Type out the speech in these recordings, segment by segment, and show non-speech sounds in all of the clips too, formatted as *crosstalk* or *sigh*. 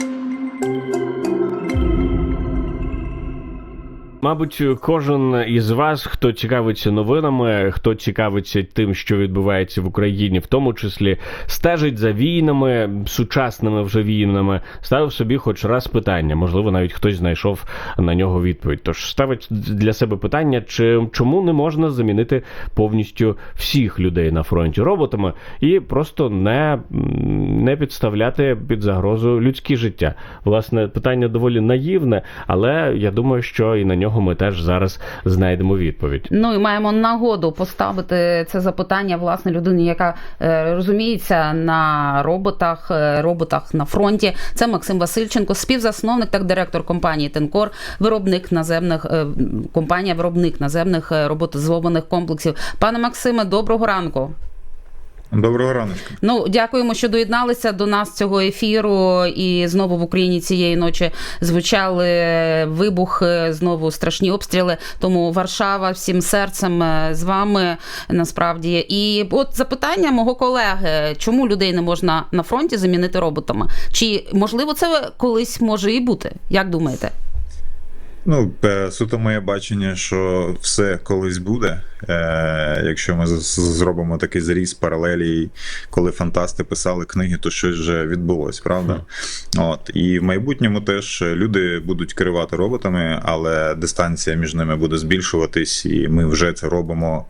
thank you Мабуть, кожен із вас, хто цікавиться новинами, хто цікавиться тим, що відбувається в Україні, в тому числі стежить за війнами, сучасними вже війнами, ставив собі хоч раз питання. Можливо, навіть хтось знайшов на нього відповідь. Тож ставить для себе питання, чи чому не можна замінити повністю всіх людей на фронті роботами і просто не, не підставляти під загрозу людське життя. Власне, питання доволі наївне, але я думаю, що і на нього ми теж зараз знайдемо відповідь. Ну і маємо нагоду поставити це запитання власне людині, яка е, розуміється на роботах, е, роботах на фронті. Це Максим Васильченко, співзасновник та директор компанії Тенкор, виробник наземних е, компанія, виробник наземних роботизованих комплексів. Пане Максиме, доброго ранку. Доброго раночку. Ну, дякуємо, що доєдналися до нас цього ефіру. І знову в Україні цієї ночі звучали вибухи, знову страшні обстріли. Тому Варшава всім серцем е, з вами насправді. І от запитання мого колеги: чому людей не можна на фронті замінити роботами? Чи можливо це колись може і бути? Як думаєте? Ну, е, суто моє бачення, що все колись буде. Е, Якщо ми зробимо такий зріз паралелі, коли фантасти писали книги, то щось вже відбулось, правда? От і в майбутньому теж люди будуть керувати роботами, але дистанція між ними буде збільшуватись, і ми вже це робимо.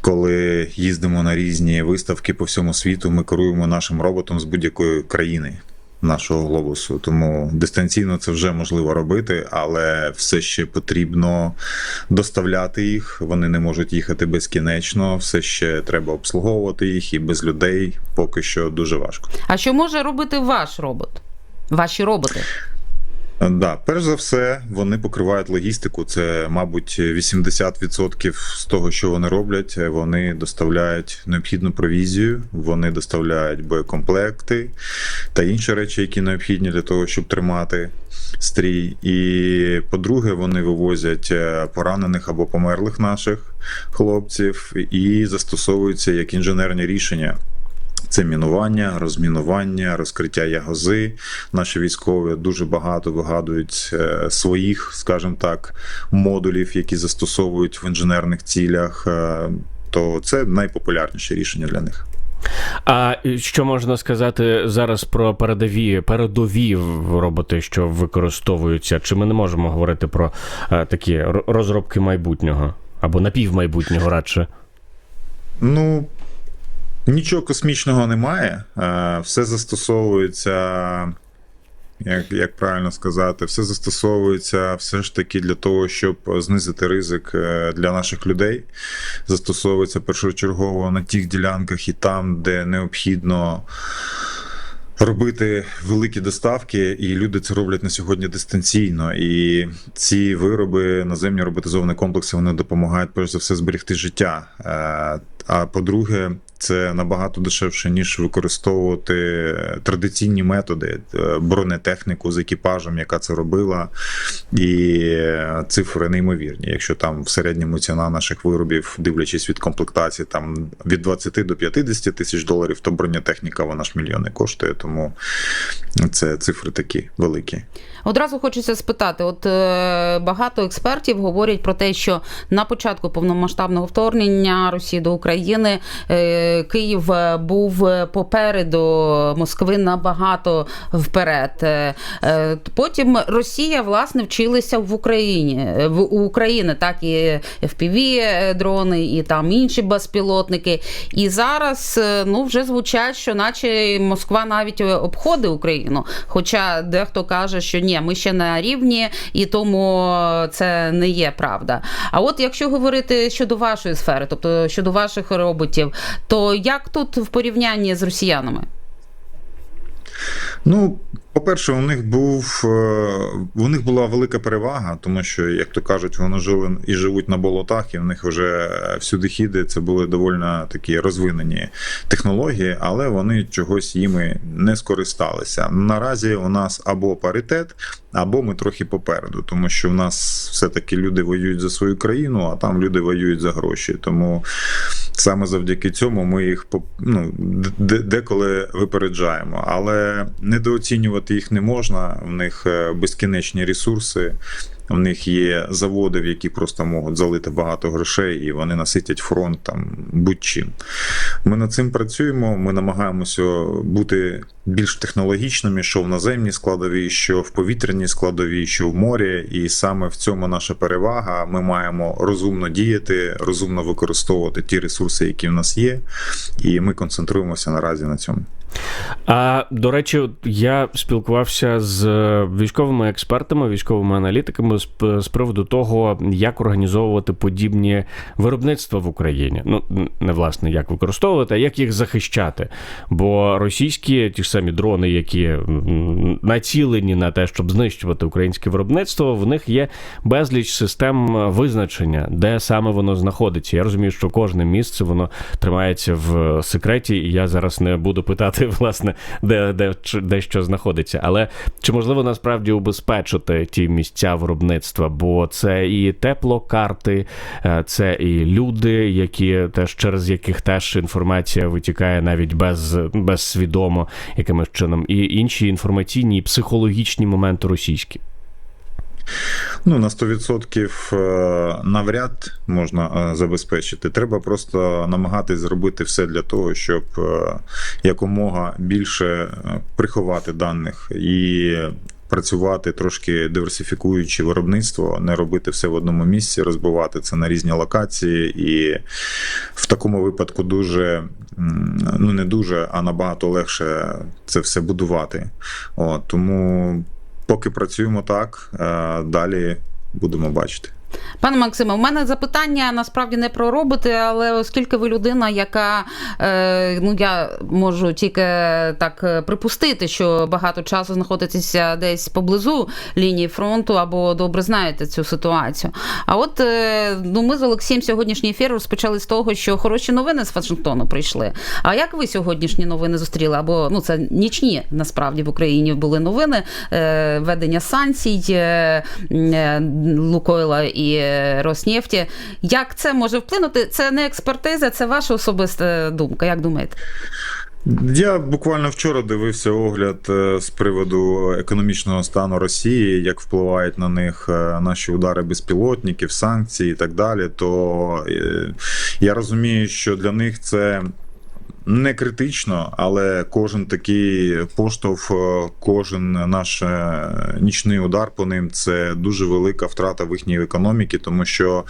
Коли їздимо на різні виставки по всьому світу, ми керуємо нашим роботом з будь-якої країни. Нашого глобусу, тому дистанційно це вже можливо робити, але все ще потрібно доставляти їх. Вони не можуть їхати безкінечно. Все ще треба обслуговувати їх, і без людей поки що дуже важко. А що може робити ваш робот? Ваші роботи? Да, перш за все, вони покривають логістику. Це, мабуть, 80% з того, що вони роблять. Вони доставляють необхідну провізію, вони доставляють боєкомплекти та інші речі, які необхідні для того, щоб тримати стрій. І по-друге, вони вивозять е, поранених або померлих наших хлопців і застосовуються як інженерні рішення. Це мінування, розмінування, розкриття ягози. Наші військові дуже багато вигадують е, своїх, скажімо так, модулів, які застосовують в інженерних цілях. е, То це найпопулярніше рішення для них. А що можна сказати зараз про передові передові роботи, що використовуються? Чи ми не можемо говорити про е, такі розробки майбутнього або напівмайбутнього радше? Ну, нічого космічного немає. Е, Все застосовується, як, як правильно сказати, все застосовується все ж таки для того, щоб знизити ризик е, для наших людей. Застосовується першочергово на тих ділянках і там, де необхідно. Робити великі доставки, і люди це роблять на сьогодні дистанційно. І ці вироби, наземні роботизовані комплекси, вони допомагають перш за все зберегти життя. Е, А по-друге, це набагато дешевше ніж використовувати традиційні методи, е, бронетехніку з екіпажем, яка це робила, і е, цифри неймовірні. Якщо там в середньому ціна наших виробів, дивлячись від комплектації, там від 20 до 50 тисяч доларів, то бронетехніка вона ж мільйони коштує. Тому це цифри такі великі. Одразу хочеться спитати: от е, багато експертів говорять про те, що на початку повномасштабного вторгнення Росії до України Київ е, був попереду Москви набагато вперед. Е, е, Потім Росія власне вчилася в Україні е, в у України, так і fpv дрони, і там інші безпілотники. І зараз е, ну вже звучать, що наче Москва навіть обходить Україну. Хоча дехто каже, що ні, ми ще на рівні, і тому це не є правда. А от якщо говорити щодо вашої сфери, тобто щодо ваших роботів, то як тут в порівнянні з росіянами? Ну, по-перше, у них був е, у них була велика перевага, тому що, як то кажуть, вони жили і живуть на болотах, і в них вже всюди хіди це були доволі такі розвинені технології, але вони чогось їми не скористалися. Наразі у нас або паритет, або ми трохи попереду, тому що в нас все-таки люди воюють за свою країну, а там люди воюють за гроші. Тому Саме завдяки цьому ми їх ну, деколи випереджаємо, але недооцінювати їх не можна. В них е, безкінечні ресурси, в них є заводи, в які просто можуть залити багато грошей, і вони наситять фронт там будь-чим. Ми над цим працюємо. Ми намагаємося бути більш технологічними, що в наземній складовій, що в повітряній складовій, що в морі. І саме в цьому наша перевага. Ми маємо розумно діяти, розумно використовувати ті ресурси, які в нас є, і ми концентруємося наразі на цьому. А до речі, я спілкувався з військовими експертами, військовими аналітиками з, приводу того, як організовувати подібні виробництва в Україні. Ну не власне як використовувати, а як їх захищати. Бо російські ті ж самі дрони, які націлені на те, щоб знищувати українське виробництво, в них є безліч систем визначення, де саме воно знаходиться. Я розумію, що кожне місце воно тримається в секреті, і я зараз не буду питати, власне, де, де, де що знаходиться. Але чи можливо насправді убезпечити ті місця виробництва? Бо це і теплокарти, е, це і люди, які теж через яких теж інформація витікає навіть без, безсвідомо якимось чином, і інші інформаційні і психологічні моменти російські. Ну, на 100% е, навряд можна е, забезпечити. Треба просто намагатись зробити все для того, щоб е, якомога більше приховати даних і працювати трошки диверсифікуючи виробництво, не робити все в одному місці, розбивати це на різні локації, і в такому випадку дуже ну не дуже, а набагато легше це все будувати. От, тому поки працюємо так, е, далі будемо бачити. Пане Максиме, у мене запитання насправді не про роботи, але оскільки ви людина, яка е, ну я можу тільки так е, припустити, що багато часу знаходитеся десь поблизу лінії фронту або добре знаєте цю ситуацію. А от е, ну ми з Олексієм сьогоднішній ефір розпочали з того, що хороші новини з Вашингтону прийшли. А як ви сьогоднішні новини зустріли? Або ну це нічні насправді в Україні були новини введення санкцій Лукойла і е, Роснефті. Як це може вплинути? Це не експертиза, це ваша особиста думка. Як думаєте? Я буквально вчора дивився огляд е, з приводу економічного стану Росії, як впливають на них е, наші удари безпілотників, санкції і так далі. То я розумію, що для них це. Не критично, але кожен такий поштовх, е, кожен наш е, нічний удар по ним це дуже велика втрата в їхній економіці, тому що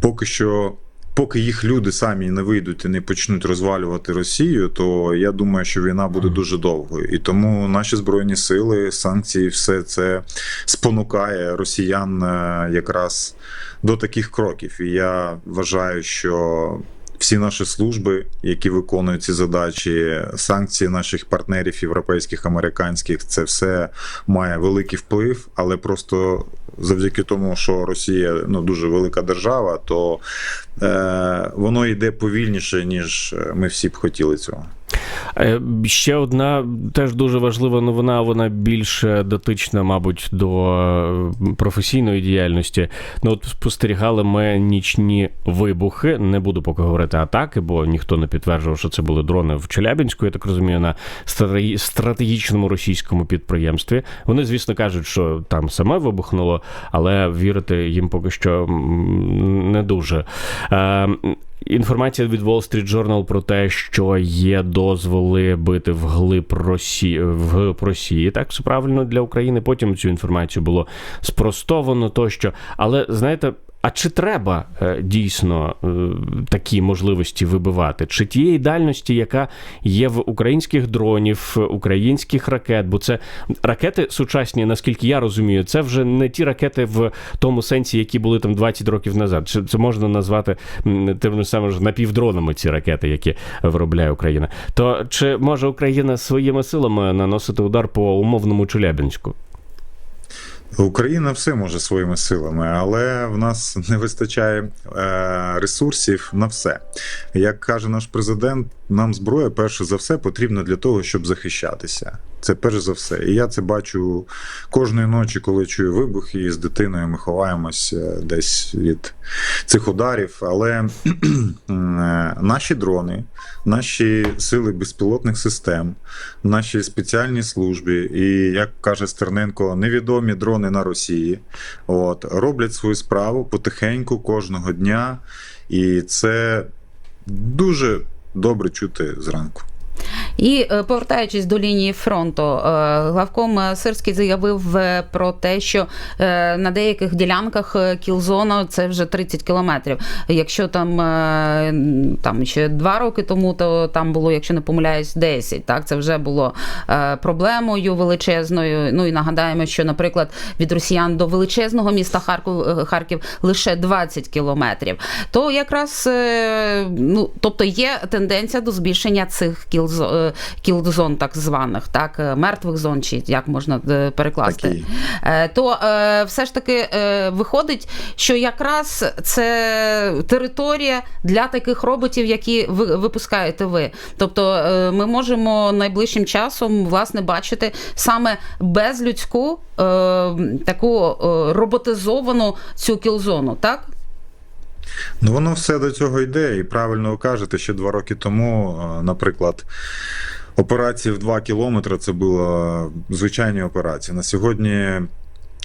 поки що поки їх люди самі не вийдуть і не почнуть розвалювати Росію, то я думаю, що війна буде дуже довгою. І тому наші збройні сили, санкції, все це спонукає росіян е, якраз до таких кроків. І я вважаю, що. Всі наші служби, які виконують ці задачі, санкції наших партнерів європейських, американських, це все має великий вплив, але просто завдяки тому, що Росія ну дуже велика держава, то е, воно йде повільніше, ніж ми всі б хотіли цього. Е, Ще одна теж дуже важлива новина. Вона більш дотична, мабуть, до е, професійної діяльності. Ну, от спостерігали ми нічні вибухи. Не буду поки говорити атаки, бо ніхто не підтверджував, що це були дрони в Челябінську. Я так розумію, на стратегічному російському підприємстві. Вони, звісно, кажуть, що там саме вибухнуло, але вірити їм поки що не дуже. Інформація від Wall Street Journal про те, що є дозволи бити вглиб Росії в Росії, так правильно для України. Потім цю інформацію було спростовано тощо. Але знаєте. А чи треба е, дійсно е, такі можливості вибивати? Чи тієї дальності, яка є в українських дронів, українських ракет? Бо це ракети сучасні, наскільки я розумію, це вже не ті ракети в тому сенсі, які були там 20 років назад. Чи це можна назвати тим самим ж напівдронами ці ракети, які виробляє Україна? То чи може Україна своїми силами наносити удар по умовному Челябінську? Україна все може своїми силами, але в нас не вистачає е, ресурсів на все. Як каже наш президент, нам зброя перше за все потрібна для того, щоб захищатися. Це перш за все. І я це бачу кожної ночі, коли чую вибухи, і з дитиною ми ховаємось е, десь від цих ударів. Але е, наші дрони, наші сили безпілотних систем, наші спеціальні служби, і як каже Стерненко, невідомі дрони на Росії, от роблять свою справу потихеньку кожного дня, і це дуже добре чути зранку. І е, повертаючись до лінії фронту, е, главком е, Сирський заявив про те, що на деяких ділянках кілзона це вже 30 кілометрів. Якщо там, там ще два роки тому, то там було, якщо не помиляюсь, 10. Так, це вже було проблемою величезною. Ну і нагадаємо, що, наприклад, від росіян до величезного міста Харків, Харків лише 20 кілометрів. То якраз ну, тобто є тенденція до збільшення цих кілзон, кілзон так званих, так, е, мертвих зон, чи як можна е, перекласти. Такі. Е, То все ж таки виходить, що якраз це територія для таких роботів, які ви випускаєте ви. Тобто ми можемо найближчим часом власне бачити саме безлюдську таку роботизовану цю кілзону, так? Ну, воно все до цього йде, і правильно ви кажете, ще два роки тому, наприклад, операції в 2 кілометри це були звичайні операції. На сьогодні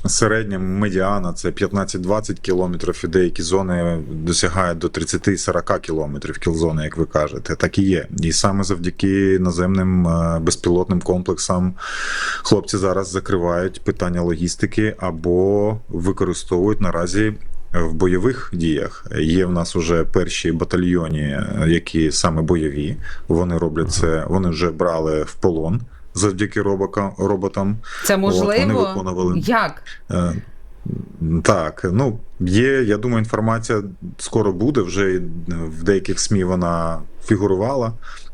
середня медіана це 15-20 кілометрів, і деякі зони досягають до 30-40 кілометрів кілзони, як ви кажете. Так і є. І саме завдяки наземним безпілотним комплексам хлопці зараз закривають питання логістики або використовують наразі в бойових діях. Є в нас вже перші батальйоні, які саме бойові. Вони роблять це, вони вже брали в полон завдяки робока- роботам. Це От, вони можливо. виконували. Як? Е, Так, ну є. Я думаю, інформація скоро буде. Вже в деяких СМІ вона фігурувала.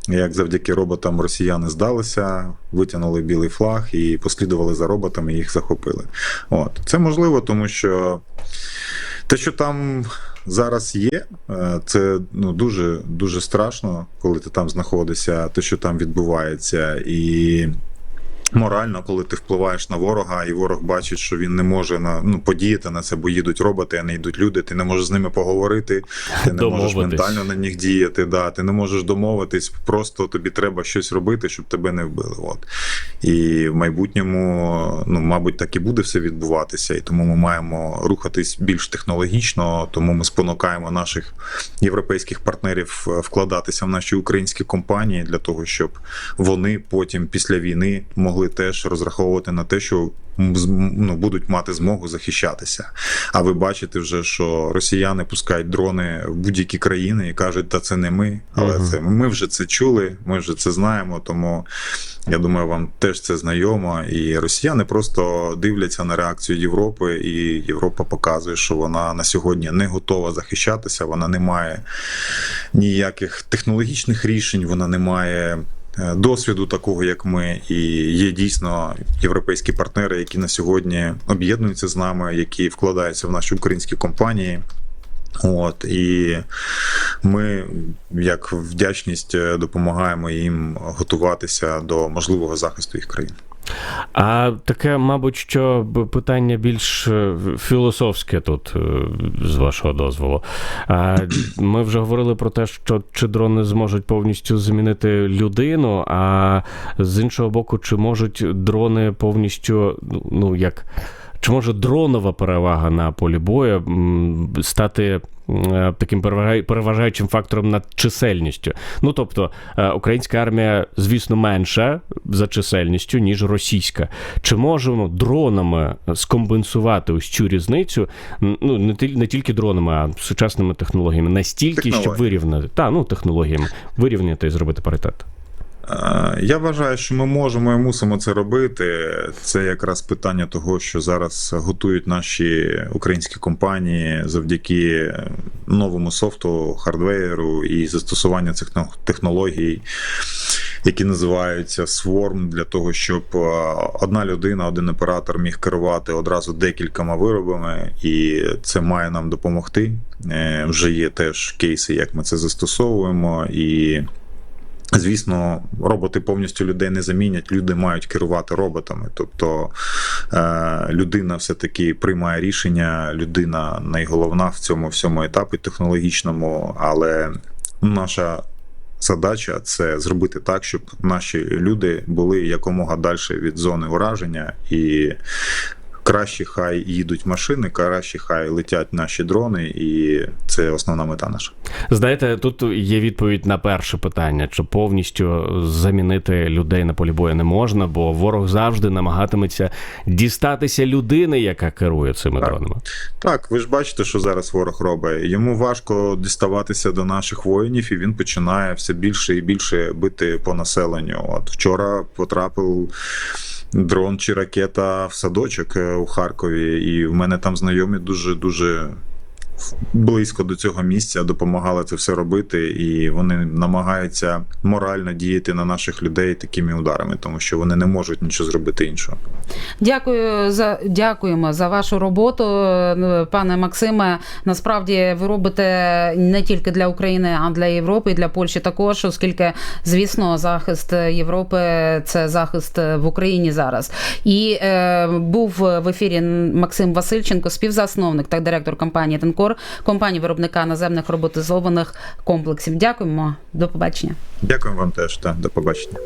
Як завдяки роботам росіяни здалися, витягнули білий флаг і послідували за роботами, і їх захопили. От це можливо, тому що те, що там зараз є, е, це ну дуже дуже страшно, коли ти там знаходишся, те, що там відбувається, і морально, коли ти впливаєш на ворога, і ворог бачить, що він не може на ну подіяти на це, бо їдуть роботи, а не йдуть люди. Ти не можеш з ними поговорити, ти не можеш ментально на них діяти. Да, ти не можеш домовитись, просто тобі треба щось робити, щоб тебе не вбили. От і в майбутньому, ну мабуть, так і буде все відбуватися, і тому ми маємо рухатись більш технологічно. Тому ми спонукаємо наших європейських партнерів е, вкладатися в наші українські компанії для того, щоб вони потім після війни могли теж розраховувати на те, що ну, будуть мати змогу захищатися. А ви бачите вже, що росіяни пускають дрони в будь-які країни і кажуть, та це не ми, але Мгм. це ми вже це чули, ми вже це знаємо. Тому я думаю, вам теж це знайомо. І росіяни просто дивляться на реакцію Європи, і Європа показує, що вона на сьогодні не готова захищатися. Вона не має ніяких технологічних рішень, вона не має. Е, Досвіду такого, як ми, і є дійсно європейські партнери, які на сьогодні об'єднуються з нами, які вкладаються в наші українські компанії. От і ми, як вдячність, е, допомагаємо їм готуватися до можливого захисту їх країн. А таке, мабуть, що питання більш е, філософське тут, е, з вашого дозволу. *clears throat* Ми вже говорили про те, що чи дрони зможуть повністю замінити людину, а з іншого боку, чи можуть дрони повністю, ну як. Чи може дронова перевага на полі бою стати таким переважай- переважаючим фактором над чисельністю? Ну тобто, е, українська армія, звісно, менша за чисельністю, ніж російська. Чи можемо дронами скомпенсувати ось цю різницю? Ну не тіль- не тільки дронами, а сучасними технологіями, настільки, щоб Технології. вирівняти та ну технологіями вирівняти і зробити паритет. Я вважаю, що ми можемо і мусимо це робити. Це якраз питання того, що зараз готують наші українські компанії завдяки новому софту, хардвеєру і застосування цих технологій. які називаються Swarm, для того, щоб одна людина, один оператор міг керувати одразу декількома виробами, і це має нам допомогти. Е, Вже є теж кейси, як ми це застосовуємо, і Звісно, роботи повністю людей не замінять. Люди мають керувати роботами. Тобто е, людина все-таки приймає рішення, людина найголовна в цьому всьому етапі технологічному, але наша задача це зробити так, щоб наші люди були якомога далі від зони ураження і. Краще хай їдуть машини, краще хай летять наші дрони, і це основна мета наша. Знаєте, тут є відповідь на перше питання: чи повністю замінити людей на полі бою не можна, бо ворог завжди намагатиметься дістатися людини, яка керує цими Так. дронами. Так, ви ж бачите, що зараз ворог робить. Йому важко діставатися до наших воїнів, і він починає все більше і більше бити по населенню. От вчора потрапив дрон чи ракета в садочок е, у Харкові, і в мене там знайомі дуже дуже. Близько до цього місця допомагали це все робити, і вони намагаються морально діяти на наших людей такими ударами, тому що вони не можуть нічого зробити іншого. Дякую за дякуємо за вашу роботу, е, пане Максиме. Насправді ви робите не тільки для України, а для Європи і для Польщі також, оскільки, звісно, захист Європи це захист в Україні зараз. І е, був в ефірі Максим Васильченко, співзасновник та директор компанії Тенкор, компанії виробника наземних роботизованих комплексів. Дякуємо, до побачення. Дякую вам теж та до побачення.